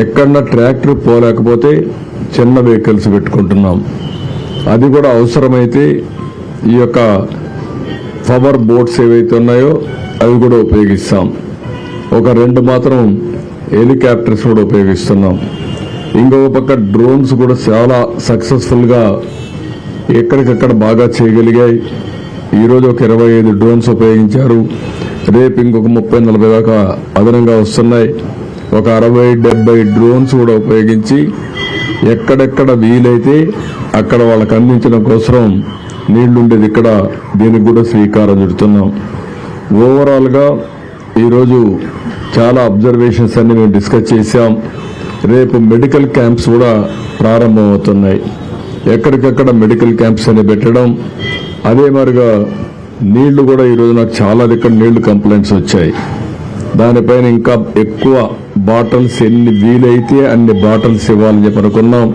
ఎక్కడన్నా ట్రాక్టర్ పోలేకపోతే చిన్న వెహికల్స్ పెట్టుకుంటున్నాం. అది కూడా అవసరమైతే ఈ యొక్క పవర్ బోట్స్ ఏవైతే ఉన్నాయో అవి కూడా ఉపయోగిస్తాం. ఒక రెండు మాత్రం హెలికాప్టర్స్ కూడా ఉపయోగిస్తున్నాం. ఇంకొక పక్క డ్రోన్స్ కూడా చాలా సక్సెస్ఫుల్గా ఎక్కడికక్కడ బాగా చేయగలిగాయి. ఈరోజు ఒక ఇరవై ఐదు డ్రోన్స్ ఉపయోగించారు. రేపు ఇంకొక ముప్పై నలభై దాకా అదనంగా వస్తున్నాయి. ఒక అరవై డెబ్బై డ్రోన్స్ కూడా ఉపయోగించి ఎక్కడెక్కడ వీలైతే అక్కడ వాళ్ళకి అందించడం కోసం నీళ్ళుండేది ఇక్కడ. దీనికి కూడా శ్రీకారం చుడుతున్నాం. ఓవరాల్గా ఈరోజు చాలా అబ్జర్వేషన్స్ అన్ని మేము డిస్కస్ చేశాం. రేపు మెడికల్ క్యాంప్స్ కూడా ప్రారంభమవుతున్నాయి. ఎక్కడికక్కడ మెడికల్ క్యాంప్స్ అని పెట్టడం అదే మరిగా నీళ్ళు కూడా ఈరోజు నాకు చాలా దగ్గర నీళ్ళు కంప్లైంట్స్ వచ్చాయి. దానిపైన ఇంకా ఎక్కువ బాటిల్స్ ఎన్ని వీలైతే అన్ని బాటిల్స్ ఇవ్వాలని చెప్పి అనుకున్నాం.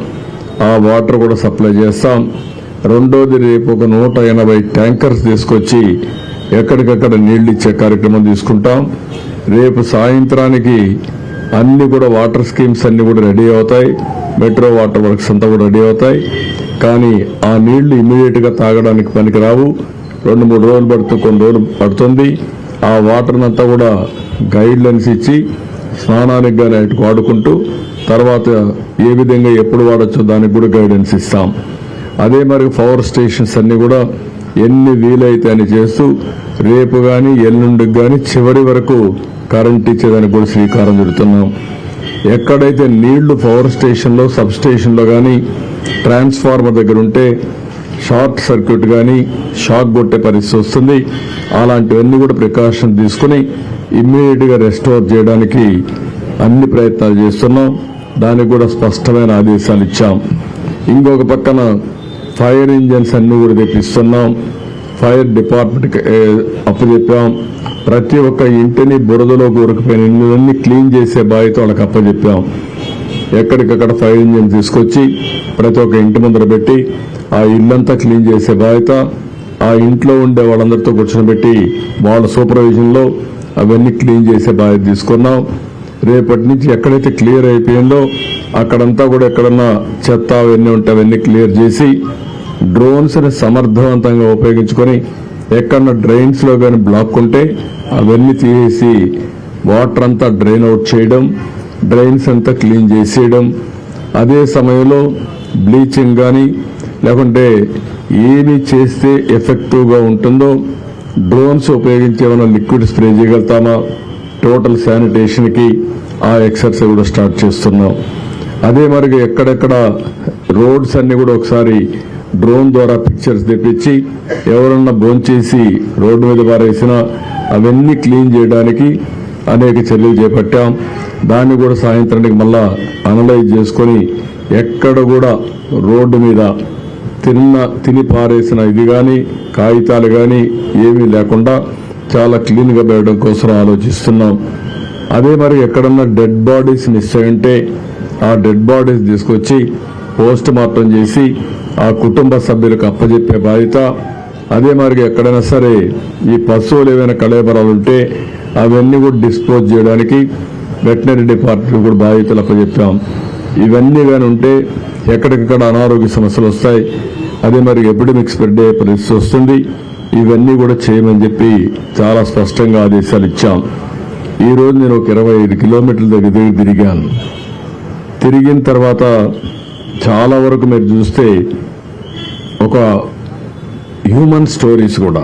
ఆ వాటర్ కూడా సప్లై చేస్తాం. రెండోది రేపు ఒక నూట ఎనభై ట్యాంకర్స్ తీసుకొచ్చి ఎక్కడికక్కడ నీళ్ళు ఇచ్చే కార్యక్రమం తీసుకుంటాం. రేపు సాయంత్రానికి అన్ని కూడా వాటర్ స్కీమ్స్ అన్ని కూడా రెడీ అవుతాయి. మెట్రో వాటర్ వర్క్స్ అంతా కూడా రెడీ అవుతాయి. కానీ ఆ నీళ్ళు ఇమీడియట్గా తాగడానికి పనికిరావు. రెండు మూడు రోజులు పడుతుంది కొన్ని రోజులు పడుతుంది. ఆ వాటర్ అంతా కూడా గైడ్లైన్స్ ఇచ్చి స్నానానికి కానీ అటు వాడుకుంటూ తర్వాత ఏ విధంగా ఎప్పుడు వాడచ్చో దానికి కూడా గైడెన్స్ ఇస్తాం. అదే మరి పవర్ స్టేషన్స్ అన్ని కూడా ఎన్ని వీలైతే అని చేస్తూ రేపు కానీ ఎల్లుండికి కానీ చివరి వరకు కరెంట్ ఇచ్చేదానికి కూడా శ్రీకారం చుడుతున్నాం. ఎక్కడైతే నీళ్ళు పవర్ స్టేషన్లో సబ్ స్టేషన్లో కానీ ట్రాన్స్ఫార్మర్ దగ్గర ఉంటే షార్ట్ సర్క్యూట్ కానీ షాక్ కొట్టే పరిస్థితి వస్తుంది. అలాంటివన్నీ కూడా ప్రికాషన్ తీసుకుని ఇమ్మీడియట్గా రెస్టోర్ చేయడానికి అన్ని ప్రయత్నాలు చేస్తున్నాం. దానికి కూడా స్పష్టమైన ఆదేశాలు ఇచ్చాం. ఇంకొక పక్కన ఫైర్ ఇంజన్స్ అన్ని కూడా తెప్పిస్తున్నాం. Fire department అప్పచెప్పాం. ప్రతి ఒక్క ఇంటిని బురదలో కూరుకుపోయిన ఇళ్ళన్నీ క్లీన్ చేసే బాధ్యత వాళ్ళకి అప్పచెప్పాం. ఎక్కడికక్కడ ఫైర్ ఇంజిన్ తీసుకొచ్చి ప్రతి ఒక్క ఇంటి ముందర పెట్టి ఆ ఇల్లంతా క్లీన్ చేసే బాధ్యత ఆ ఇంట్లో ఉండే వాళ్ళందరితో కూర్చోబెట్టి వాళ్ళ సూపర్విజన్లో అవన్నీ క్లీన్ చేసే బాధ్యత తీసుకున్నాం. రేపటి నుంచి ఎక్కడైతే క్లియర్ అయిపోయిందో అక్కడంతా కూడా ఎక్కడన్నా చెత్త అవన్నీ ఉంటే అవన్నీ క్లియర్ చేసి డ్రోన్స్ని సమర్థవంతంగా ఉపయోగించుకొని ఎక్కడన్నా డ్రైన్స్లో కానీ బ్లాక్ ఉంటే అవన్నీ తీసేసి వాటర్ అంతా డ్రైన్ అవుట్ చేయడం డ్రైన్స్ అంతా క్లీన్ చేసేయడం అదే సమయంలో బ్లీచింగ్ కానీ లేకుంటే ఏమి చేస్తే ఎఫెక్టివ్గా ఉంటుందో డ్రోన్స్ ఉపయోగించి ఏమైనా లిక్విడ్ స్ప్రే చేయగలుగుతామా? టోటల్ శానిటేషన్కి ఆ ఎక్సర్సైజ్ కూడా స్టార్ట్ చేస్తున్నాం. అదే మరి ఎక్కడెక్కడ రోడ్స్ అన్ని కూడా ఒకసారి డ్రోన్ ద్వారా పిక్చర్స్ తెప్పించి ఎవరన్నా భోంచేసి రోడ్డు మీద పారేసినా అవన్నీ క్లీన్ చేయడానికి అనేక చర్యలు చేపట్టాం. దాన్ని కూడా సాయంత్రానికి మళ్ళా అనలైజ్ చేసుకొని ఎక్కడ కూడా రోడ్డు మీద తిన్న తిని పారేసిన ఇది కానీ కాగితాలు కానీ ఏమీ లేకుండా చాలా క్లీన్గా పెట్టడం కోసం ఆలోచిస్తున్నాం. అదే మరి ఎక్కడన్నా డెడ్ బాడీస్ మిస్ అయి ఆ డెడ్ బాడీస్ తీసుకొచ్చి పోస్ట్ మార్టం చేసి ఆ కుటుంబ సభ్యులకు అప్పజెప్పే బాధ్యత. అదే మరి ఎక్కడైనా సరే ఈ పశువులు ఏవైనా కళేబరాలు ఉంటే అవన్నీ కూడా డిస్పోజ్ చేయడానికి వెటనరీ డిపార్ట్మెంట్ కూడా బాధ్యతలు అప్పచెప్పాం. ఇవన్నీ కానీ ఉంటే ఎక్కడికక్కడ అనారోగ్య సమస్యలు వస్తాయి. అదే మరి ఎపిడమిక్ స్ప్రెడ్ అయ్యే పరిస్థితి వస్తుంది. ఇవన్నీ కూడా చేయమని చెప్పి చాలా స్పష్టంగా ఆదేశాలు ఇచ్చాం. ఈ రోజు నేను ఒక ఇరవై ఐదు కిలోమీటర్ల దగ్గర దగ్గర తిరిగాను. తిరిగిన తర్వాత చాలా వరకు మీరు చూస్తే ఒక హ్యూమన్ స్టోరీస్ కూడా.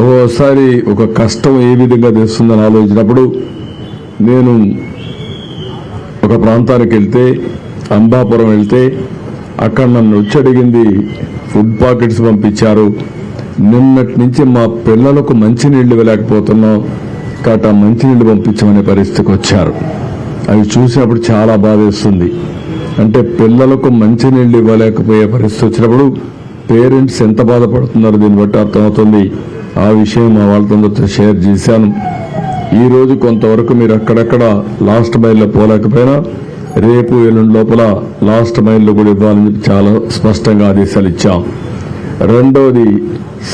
ఒక్కోసారి ఒక కష్టం ఏ విధంగా తెస్తుందని ఆలోచించినప్పుడు నేను ఒక ప్రాంతానికి వెళ్తే అంబాపురం వెళ్తే అక్కడ నన్ను వచ్చి అడిగింది ఫుడ్ పాకెట్స్ పంపించారు. నిన్నటి నుంచి మా పిల్లలకు మంచినీళ్ళు ఇవ్వలేకపోతున్నాం. కాబట్టి ఆ మంచినీళ్ళు పంపించమనే పరిస్థితికి వచ్చారు. అవి చూసినప్పుడు చాలా బాధేస్తుంది అంటే పిల్లలకు మంచినీళ్ళు ఇవ్వలేకపోయే పరిస్థితి వచ్చినప్పుడు పేరెంట్స్ ఎంత బాధపడుతున్నారో దీన్ని బట్టి అర్థమవుతుంది. ఆ విషయం మా వాళ్ళతో షేర్ చేశాను. ఈ రోజు కొంతవరకు మీరు అక్కడక్కడ లాస్ట్ మైల్లో పోలేకపోయినా రేపు ఎల్లుండి లోపల లాస్ట్ మైల్లో కూడా ఇవ్వాలని చెప్పి చాలా స్పష్టంగా ఆదేశాలు ఇచ్చాం. రెండవది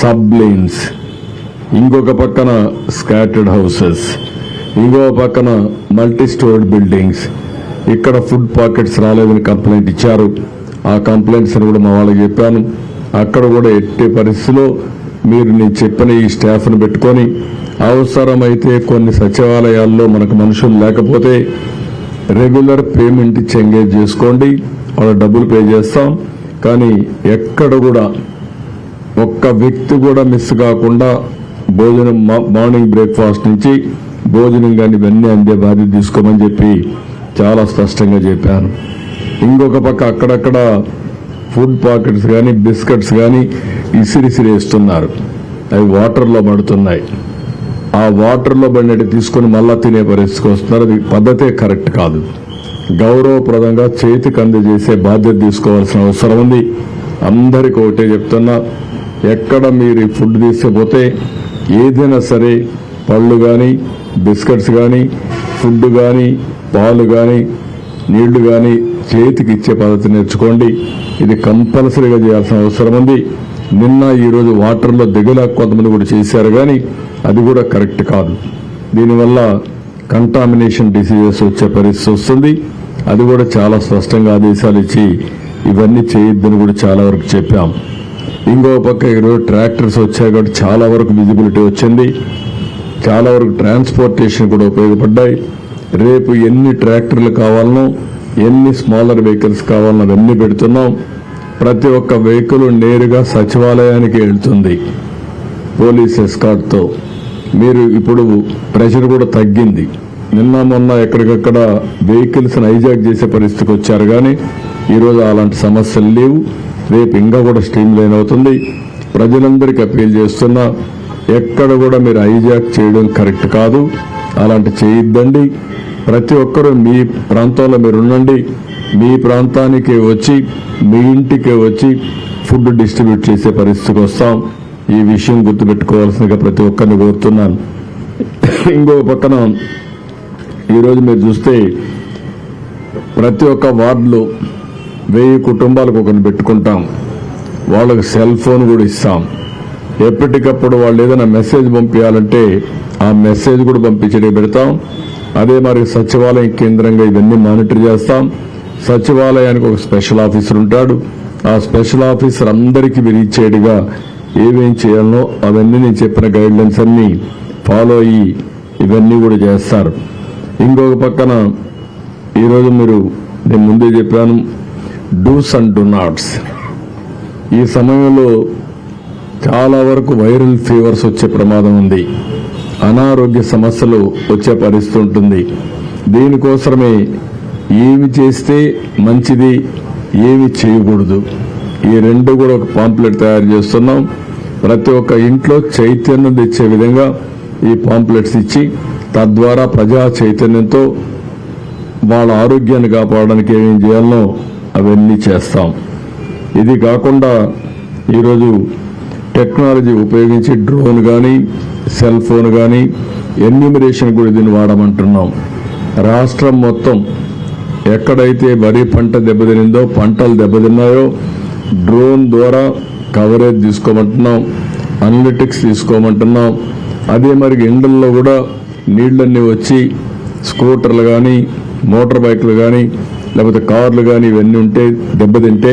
సబ్ లేన్స్ ఇంకొక పక్కన స్కాటర్డ్ హౌసెస్. ఇంకొక పక్కన మల్టీ స్టోర్డ్ బిల్డింగ్స్. ఇక్కడ ఫుడ్ పాకెట్స్ రాలేదని కంప్లైంట్ ఇచ్చారు. ఆ కంప్లైంట్స్ కూడా మా వాళ్ళకి చెప్పాను. అక్కడ కూడా ఎట్టి పరిస్థితిలో మీరు నేను చెప్పిన ఈ స్టాఫ్ను పెట్టుకొని అవసరమైతే కొన్ని సచివాలయాల్లో మనకు మనుషులు లేకపోతే రెగ్యులర్ పేమెంట్ ఇచ్చి ఎంగేజ్ చేసుకోండి. వాళ్ళ డబ్బులు పే చేస్తాం. కానీ ఎక్కడ కూడా ఒక్క వ్యక్తి కూడా మిస్ కాకుండా భోజనం మార్నింగ్ బ్రేక్ఫాస్ట్ నుంచి భోజనం కానీ ఇవన్నీ అందే బాధ్యత తీసుకోమని చెప్పి చాలా స్పష్టంగా చెప్పాను. ఇంకొక పక్క అక్కడక్కడ ఫుడ్ పాకెట్స్ కానీ బిస్కెట్స్ కానీ ఇసిరిసిరి వేస్తున్నారు అవి వాటర్లో పడుతున్నాయి. ఆ వాటర్లో పడినట్టు తీసుకొని మళ్ళా తినే పరిస్థితికి వస్తున్నారు. అది పద్ధతే కరెక్ట్ కాదు. గౌరవప్రదంగా చేతికి అందజేసే బాధ్యత తీసుకోవాల్సిన అవసరం ఉంది. అందరికి ఒకటే చెప్తున్నా ఎక్కడ మీరు ఫుడ్ తీసుకుపోతే ఏదైనా సరే పళ్ళు కానీ బిస్కెట్స్ కానీ ఫుడ్ కానీ పాలు కానీ నీళ్ళు కానీ చేతికి ఇచ్చే పద్ధతి నేర్చుకోండి. ఇది కంపల్సరీగా చేయాల్సిన అవసరం ఉంది. నిన్న ఈరోజు వాటర్లో దిగలేక కొంతమంది కూడా చేశారు కానీ అది కూడా కరెక్ట్ కాదు. దీనివల్ల కంటామినేషన్ డిసీజెస్ వచ్చే పరిస్థితి వస్తుంది. అది కూడా చాలా స్పష్టంగా ఆదేశాలు ఇచ్చి ఇవన్నీ చేయొద్దని కూడా చాలా వరకు చెప్పాం. ఇంకో పక్క ఈరోజు ట్రాక్టర్స్ వచ్చాయి కాబట్టి చాలా వరకు విజిబిలిటీ వచ్చింది. చాలా వరకు ట్రాన్స్పోర్టేషన్ కూడా ఉపయోగపడ్డాయి. రేపు ఎన్ని ట్రాక్టర్లు కావాలనో ఎన్ని స్మాలర్ వెహికల్స్ కావాలనో అవన్నీ పెడుతున్నాం. ప్రతి ఒక్క వెహికల్ నేరుగా సచివాలయానికి వెళ్తుంది. పోలీస్ ఎస్కాట్తో మీరు ఇప్పుడు ప్రెషర్ కూడా తగ్గింది. నిన్న మొన్న ఎక్కడికక్కడ వెహికల్స్ హైజాక్ చేసే పరిస్థితికి వచ్చారు కానీ ఈరోజు అలాంటి సమస్యలు లేవు. రేపు ఇంకా కూడా స్ట్రీమ్ లైన్ అవుతుంది. ప్రజలందరికీ అప్పీల్ చేస్తున్నా ఎక్కడ కూడా మీరు హైజాక్ చేయడం కరెక్ట్ కాదు. అలాంటి చేయొద్దండి. ప్రతి ఒక్కరూ మీ ప్రాంతంలో మీరు ఉండండి. మీ ప్రాంతానికి వచ్చి మీ ఇంటికి వచ్చి ఫుడ్ డిస్ట్రిబ్యూట్ చేసే పరిస్థితికి వస్తాం. ఈ విషయం గుర్తుపెట్టుకోవాల్సిందిగా ప్రతి ఒక్కరిని కోరుతున్నాను. ఇంకో పక్కన ఈరోజు మీరు చూస్తే ప్రతి ఒక్క వార్డులో వెయ్యి కుటుంబాలకు ఒకరిని పెట్టుకుంటాం. వాళ్ళకి సెల్ ఫోన్ కూడా ఇస్తాం. ఎప్పటికప్పుడు వాళ్ళు ఏదైనా మెసేజ్ పంపించాలంటే ఆ మెసేజ్ కూడా పంపించడం పెడతాం. అదే మరి సచివాలయం కేంద్రంగా ఇవన్నీ మానిటర్ చేస్తాం. సచివాలయానికి ఒక స్పెషల్ ఆఫీసర్ ఉంటాడు. ఆ స్పెషల్ ఆఫీసర్ అందరికీ విరిచేడుగా ఏమేం చేయాలనో అవన్నీ నేను చెప్పిన గైడ్లైన్స్ అన్నీ అన్ని ఫాలో అయ్యి ఇవన్నీ కూడా చేస్తారు. ఇంకొక పక్కన ఈరోజు మీరు నేను ముందే చెప్పాను డూస్ అండ్ డు నాట్స్ ఈ సమయంలో చాలా వరకు వైరల్ ఫీవర్స్ వచ్చే ప్రమాదం ఉంది. అనారోగ్య సమస్యలు వచ్చే పరిస్థితి ఉంటుంది. దీనికోసమే ఏమి చేస్తే మంచిది ఏమి చేయకూడదు. ఈ రెండు కూడా ఒక పాంప్లెట్ తయారు చేస్తున్నాం. ప్రతి ఒక్క ఇంట్లో చైతన్యం తెచ్చే విధంగా ఈ పాంప్లెట్స్ ఇచ్చి తద్వారా ప్రజా చైతన్యంతో వాళ్ళ ఆరోగ్యాన్ని కాపాడడానికి ఏమేం చేయాలనో అవన్నీ చేస్తాం. ఇది కాకుండా ఈరోజు టెక్నాలజీ ఉపయోగించి డ్రోన్ కానీ సెల్ ఫోన్ కానీ ఎన్యూమరేషన్ కూడా దీన్ని వాడమంటున్నాం. రాష్ట్రం మొత్తం ఎక్కడైతే వరి పంట దెబ్బతినిందో పంటలు దెబ్బతిన్నాయో డ్రోన్ ద్వారా కవరేజ్ తీసుకోమంటున్నాం అనలిటిక్స్ తీసుకోమంటున్నాం. అదే మరి ఎండల్లో కూడా నీళ్ళన్నీ వచ్చి స్కూటర్లు కానీ మోటార్ బైక్లు కానీ లేకపోతే కార్లు కానీ ఇవన్నీ ఉంటే దెబ్బతింటే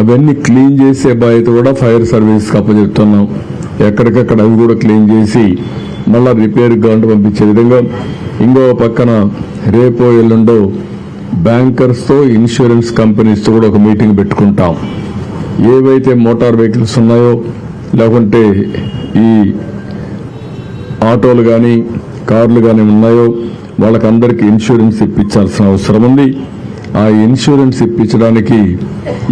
అవన్నీ క్లీన్ చేసే బాధ్యత కూడా ఫైర్ సర్వీస్కి అప్పచెప్తున్నాం. ఎక్కడికక్కడ అవి కూడా క్లీన్ చేసి మళ్ళీ రిపేర్ కావాలంటే పంపించే విధంగా ఇంకో పక్కన రేపో ఎల్లుండో బ్యాంకర్స్తో ఇన్సూరెన్స్ కంపెనీస్తో కూడా ఒక మీటింగ్ పెట్టుకుంటాం. ఏవైతే మోటార్ వెహికల్స్ ఉన్నాయో లేకుంటే ఈ ఆటోలు కానీ కార్లు కానీ ఉన్నాయో వాళ్ళకందరికీ ఇన్సూరెన్స్ ఇప్పించాల్సిన అవసరం ఉంది. ఆ ఇన్సూరెన్స్ ఇప్పించడానికి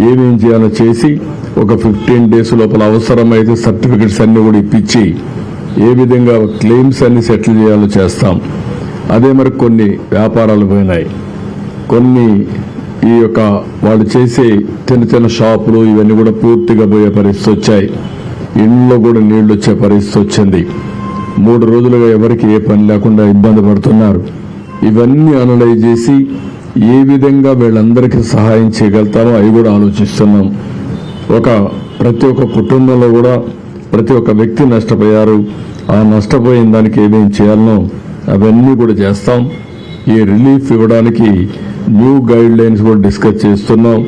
ఏమేం చేయాలో చేసి ఒక ఫిఫ్టీన్ డేస్ లోపల అవసరమైతే సర్టిఫికెట్స్ అన్ని కూడా ఇప్పించి ఏ విధంగా క్లెయిమ్స్ అన్ని సెటిల్ చేయాలో చేస్తాం. అదే మరి కొన్ని వ్యాపారాలు పోయినాయి. కొన్ని ఈ యొక్క వాళ్ళు చేసే చిన్న చిన్న షాపులు ఇవన్నీ కూడా పూర్తిగా పోయే పరిస్థితి వచ్చాయి. ఇంట్లో కూడా నీళ్ళు వచ్చే పరిస్థితి వచ్చింది. మూడు రోజులుగా ఎవరికి ఏ పని లేకుండా ఇబ్బంది పడుతున్నారు. ఇవన్నీ అనలైజ్ చేసి ఏ విధంగా వీళ్ళందరికీ సహాయం చేయగలుగుతామో అవి కూడా ఆలోచిస్తున్నాం. ఒక ప్రతి ఒక్క కుటుంబంలో కూడా ప్రతి ఒక్క వ్యక్తి నష్టపోయారు. ఆ నష్టపోయిన దానికి ఏమేం చేయాలనో అవన్నీ కూడా చేస్తాం. ఈ రిలీఫ్ ఇవ్వడానికి న్యూ గైడ్ లైన్స్ కూడా డిస్కస్ చేస్తున్నాం.